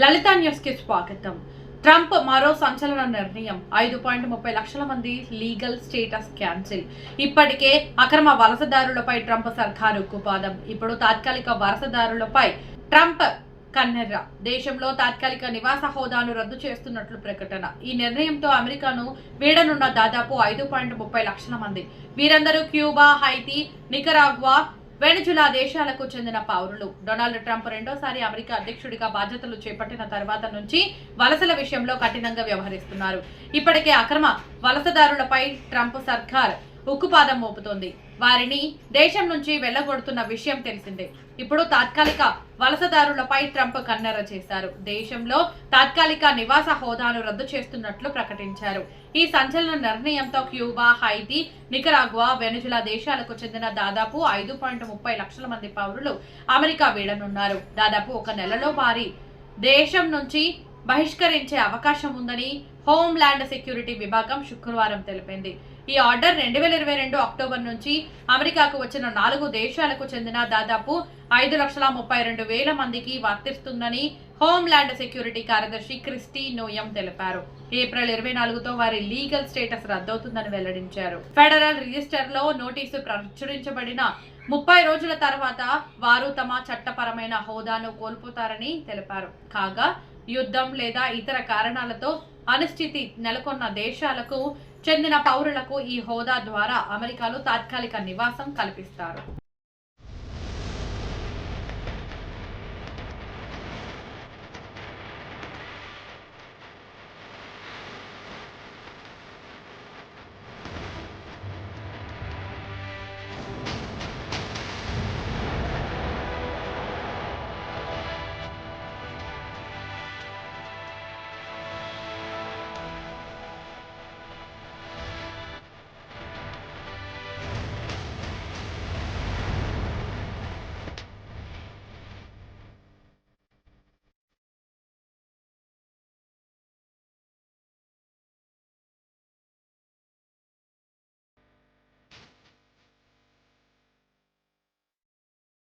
లలిత న్యూస్కి స్వాగతం. ట్రంప్ మరో సంచలన నిర్ణయం. ఐదు పాయింట్ ముప్పై లక్షల మంది లీగల్ స్టేటస్ క్యాన్సిల్. ఇప్పటికే అక్రమ వలసదారులపై ట్రంప్ సర్కారు ఉక్కుపాదం ఇప్పుడు తాత్కాలిక వలసదారులపై ట్రంప్ కన్నెర్ర. దేశంలో తాత్కాలిక నివాస హోదాను రద్దు చేస్తున్నట్లు ప్రకటన. ఈ నిర్ణయంతో అమెరికాను వీడనున్న దాదాపు ఐదు పాయింట్ ముప్పై లక్షల మంది. వీరందరూ క్యూబా హైతీ నికరాగ్వా వెనుజులా దేశాలకు చెందిన పౌరులు. డొనాల్డ్ ట్రంప్ రెండోసారి అమెరికా అధ్యక్షుడిగా బాధ్యతలు చేపట్టిన తర్వాత నుంచి వలసల విషయంలో కఠినంగా వ్యవహరిస్తున్నారు. ఇప్పటికే అక్రమ వలసదారులపై ట్రంప్ సర్కార్ ఉక్కుపాదం మోపుతోంది. వారిని దేశం నుంచి వెళ్ళగొడుతున్న విషయం తెలిసిందే. ఇప్పుడు తాత్కాలిక వలసదారులపై ట్రంప్ కన్నెర చేశారు. దేశంలో తాత్కాలిక నివాస హోదాను రద్దు చేస్తున్నట్లు ప్రకటించారు. ఈ సంచలన నిర్ణయంతో క్యూబా హైతీ నికరాగ్వా వెనుజులా దేశాలకు చెందిన దాదాపు ఐదు పాయింట్ ముప్పై లక్షల మంది పౌరులు అమెరికా వీడనున్నారు. దాదాపు ఒక నెలలో వారి దేశం నుంచి బహిష్కరించే అవకాశం ఉందని హోంల్యాండ్ సెక్యూరిటీ విభాగం శుక్రవారం తెలిపింది. ఈ ఆర్డర్ రెండు వేల ఇరవై రెండు అక్టోబర్ నుంచి అమెరికాకు వచ్చిన నాలుగు దేశాలకు చెందిన దాదాపు ఐదు లక్షల ముప్పై రెండు వేల మందికి వర్తిస్తుందని హోంల్యాండ్ సెక్యూరిటీ కార్యదర్శి క్రిస్టీ నోయం తెలిపారు. ఏప్రిల్ ఇరవై నాలుగుతో వారి లీగల్ స్టేటస్ రద్దవుతుందని వెల్లడించారు. ఫెడరల్ రిజిస్టర్లో నోటీసు ప్రచురించబడిన ముప్పై రోజుల తర్వాత వారు తమ చట్టపరమైన హోదాను కోల్పోతారని తెలిపారు. కాగా యుద్ధం లేదా ఇతర కారణాలతో అనిశ్చితి నెలకొన్న దేశాలకు చెందిన పౌరులకు ఈ హోదా ద్వారా అమెరికాలో తాత్కాలిక నివాసం కల్పిస్తారు.